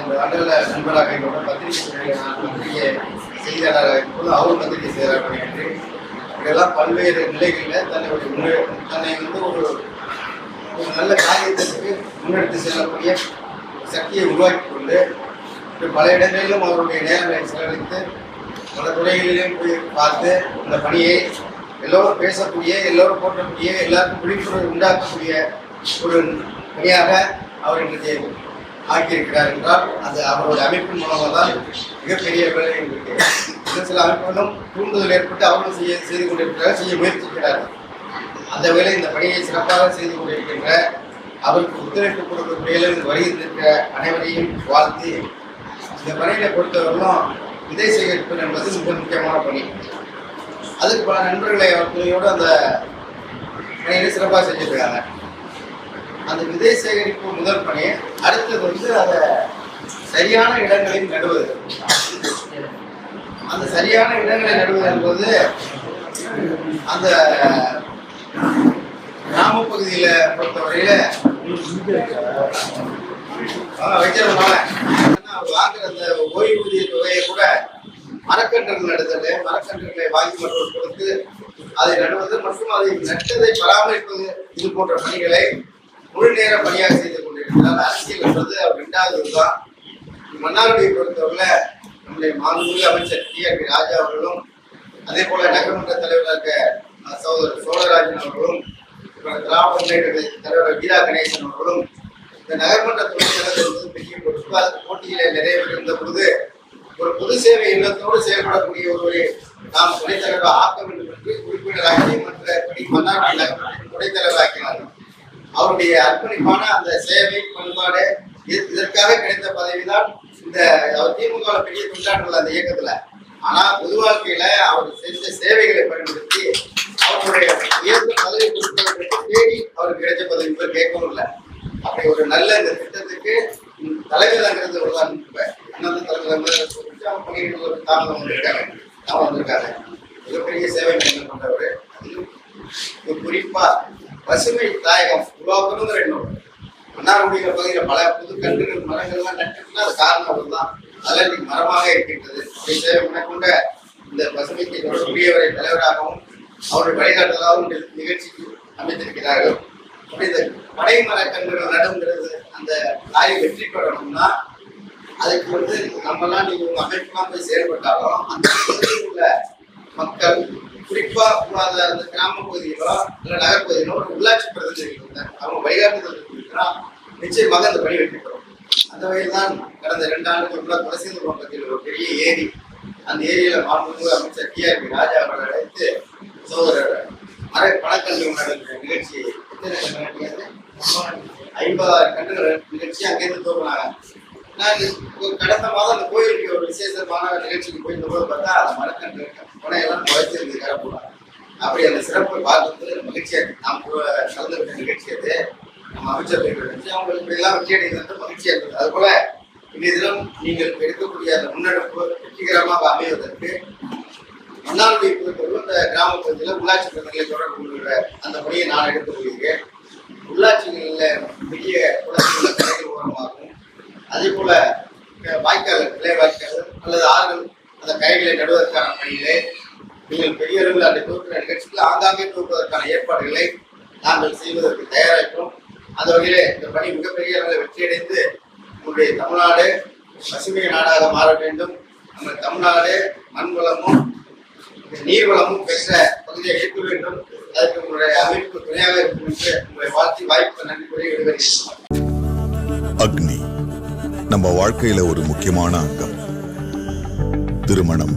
ஐந்து ஆண்டுகள நண்பராக என்னோட பத்திரிகை துறையில் நான் பத்திரிகை செய்தியாளராக இருக்கும்போது அவரும் பத்திரிகை செய்தியாளர் பணியாற்றி இப்படியெல்லாம் பல்வேறு நிலைகளில் தன்னுடைய முன்னே தன்னை வந்து ஒரு ஒரு நல்ல காரியத்திற்கு முன்னெடுத்து செல்லக்கூடிய சக்தியை உருவாக்கி கொண்டு பல இடங்களிலும் அவருடைய நேரங்களை செலவழித்து பல துறைகளிலும் போய் பார்த்து இந்த பணியை எல்லோரும் பேசக்கூடிய எல்லோரும் போற்றக்கூடிய எல்லாருக்கும் விழிப்புணர்வு உண்டாக்கக்கூடிய ஒரு பணியாக அவர் இன்றைக்கு ஆக்கியிருக்கிறார் என்றால் அது அவருடைய அமைப்பின் மூலமாக தான் மிகப்பெரிய வேலை இருக்கு. சில அமைப்புகளும் தூண்டுதல் ஏற்பட்டு அவர்களும் செய்ய செய்து கொண்டிருக்கிறார் செய்ய முயற்சிக்கிறார்கள் அந்த வேலை இந்த பணியை சிறப்பாக செய்து கொண்டிருக்கின்ற அவருக்கு ஒத்துழைப்பு கொடுக்கக்கூடிய இந்த வருகின்ற அனைவரையும் வாழ்த்து இந்த பணியை பொறுத்தவரையிலும் விதை சேகரிப்பு என்பது மிக முக்கியமான பணி. அதுக்கு பல நண்பர்களை அவர் துணையோடு அந்த பணியை சிறப்பாக செஞ்சிருக்காங்க அந்த விதை சேகரிப்பு முதல் பணி அடுத்தது வந்து அதை சரியான இடங்களில் நடுவது. அந்த சரியான இடங்களை நடுவது என்பது அந்த கிராமப்பகுதியில பொறுத்தவரையில வைக்கிறதுனால வாங்குற அந்த ஓய்வூதிய தொகையை கூட மரக்கன்றுகள் நடுதல் மரக்கன்றுகளை வாங்கி மற்றவர் கொடுத்து அதை நடுவது மற்றும் அதை நட்டதை பராமரிப்பது இது போன்ற பணிகளை முழு நேர பணியாக செய்து கொண்டிருக்கிறார். அரசியல் என்பது அவர் இரண்டாவது தான். மன்னார்குடியை பொறுத்தவரையில நம்முடைய மாண்புமிகு அமைச்சர் டி. R B. ராஜா அவர்களும் அதே போல நகர்மன்ற தலைவராக இருக்க சகோதரர் சோழராஜன் அவர்களும் திராவிட முன்னேற்ற தலைவர் வீரா கணேசன் அவர்களும் இந்த நகர்மன்ற துணைத் வந்து பெரிய பொறுப்பு அதுக்கு போட்டியில நிறைய பேர் இருந்த ஒரு பொது சேவை இல்லத்தோடு செயல்படக்கூடிய ஒருவரை நாம் துணைத்தலைவர் ஆக்க வேண்டும் என்று உறுப்பினராகி மற்றபடி மன்னார்குடி நகரமன்றத்தின் அவருடைய அர்ப்பணிப்பான அந்த சேவை பண்பாடு இதற்காக கிடைத்த பதவிதான் இந்த அவர் திமுக பெரிய தொண்டாற்றல் அந்த இயக்கத்துல. ஆனா பொது வாழ்க்கையில அவர் செஞ்ச சேவைகளை பயன்படுத்தி அவருடைய உயர்ந்த பதவி கொடுப்பதற்கு தேடி அவருக்கு கிடைச்ச பதவி கூட கேட்கவும் இல்லை. அப்படி ஒரு நல்ல இந்த திட்டத்துக்கு ம், தலைவராங்கிறது ஒரு தான் இப்ப. தலைவர் அவங்க ஒரு தாமதம் வந்திருக்காங்க தாமதம் வந்திருக்காங்க மிகப்பெரிய சேவை மேற்கொண்டு கொண்டவர் குறிப்பா பசுமை தாயகம் உருவாக்கணுங்கிற எண்ணம் மன்னார்குடிங்கிற பகுதியில் பல புது கன்றுகள் மரங்கள்லாம் நட்டுருக்குன்னா அது காரணம் அவர் தான் அதெல்லாம் இன்னைக்கு மரமாக இருக்கின்றது. அப்படி கொண்ட இந்த பசுமைக்கு தொடர்புடையவரை தலைவராகவும் அவருடைய வழிகாட்டுதலாகவும் நிகழ்ச்சிக்கு அமைத்திருக்கிறார்கள் அப்படி இந்த படை மரக்கன்றுகள் நடுங்கிறது அந்த காரியம் வெற்றி பெறணும்னா அதுக்கு வந்து நம்மலாம் நீங்கள் உங்கள் அமைப்புலாம் போய் செயல்பட்டாலும் அந்த உள்ள மக்கள் குறிப்பா அந்த கிராம பகுதியிலோ இல்ல நகர்பகுதியிலோ ஒரு உள்ளாட்சி பிரதிநிதிகள் அவங்க வழிகாட்டுதல் இருக்குன்னா நிச்சயமாக அந்த பணி வெற்றி அந்த வகையில் தான் கடந்த ரெண்டு ஆண்டுகளுக்கு முன்னால் துளசிந்துரம் பகுதியில் ஒரு பெரிய ஏரி அந்த ஏரியில மாண்புமிகு அமைச்சர் டி ஆர் பி ராஜா அவர்கள் அழைத்து சோதரர் மறை பணக்கல்வி நடந்த நிகழ்ச்சி எத்தனை கன்று நட்டியது? நிகழ்ச்சி அங்கிருந்து தோன்றினாங்க நான் கடந்த மாதம் அந்த கோயிலுக்கு ஒரு விசேஷமான நிகழ்ச்சிக்கு போயிருந்த போது பார்த்தா அந்த மரக்கன்று புனையெல்லாம் குறைச்சிருந்து கரப்போம் அப்படி அந்த சிறப்பை பார்க்கும்போது மகிழ்ச்சியாக நாம் கூட கலந்துக்கிட்ட நிகழ்ச்சி அது. நம்ம அமைச்சர் நிகழ்ச்சி அவங்களுக்கு இப்படிலாம் எல்லாம் வெற்றி அடைகிறது மகிழ்ச்சியாக இருந்தது அது. போல இன்றைய தினம் நீங்கள் எடுக்கக்கூடிய அந்த முன்னெடுப்பு வெற்றிகரமாக அமைவதற்கு மன்னார்குடி பொறுத்தவரை இந்த கிராம பகுதியில் உள்ளாட்சி பிரதிகளை தொடர்பு கொள்கிற அந்த பணியை நான் எடுத்துக் கொள்கிறேன். நடுவதற்கான நீங்கள் பெரியவர்கள் அதை அந்த துவக்கிற நிகழ்ச்சிகள் ஆங்காங்கே துவக்குவதற்கான ஏற்பாடுகளை நாங்கள் செய்வதற்கு தயாராகிறோம் அந்த வகையிலே இந்த பணி மிகப்பெரிய அளவில் வெற்றியடைந்து உங்களுடைய தமிழ்நாடு பசுமை நாடாக மாற வேண்டும். நம்ம தமிழ்நாடு மண் வளமும் பெற்ற பகுதியை இருக்க வேண்டும். அதற்கு உங்களுடைய அமைப்பு துணையாக இருக்கும் என்று உங்களை வாழ்த்தி வாய்ப்பு நன்றி கூறி விடுகிறேன் அக்னி நம்ம வாழ்க்கையில ஒரு முக்கியமான அங்கம். திருமணம்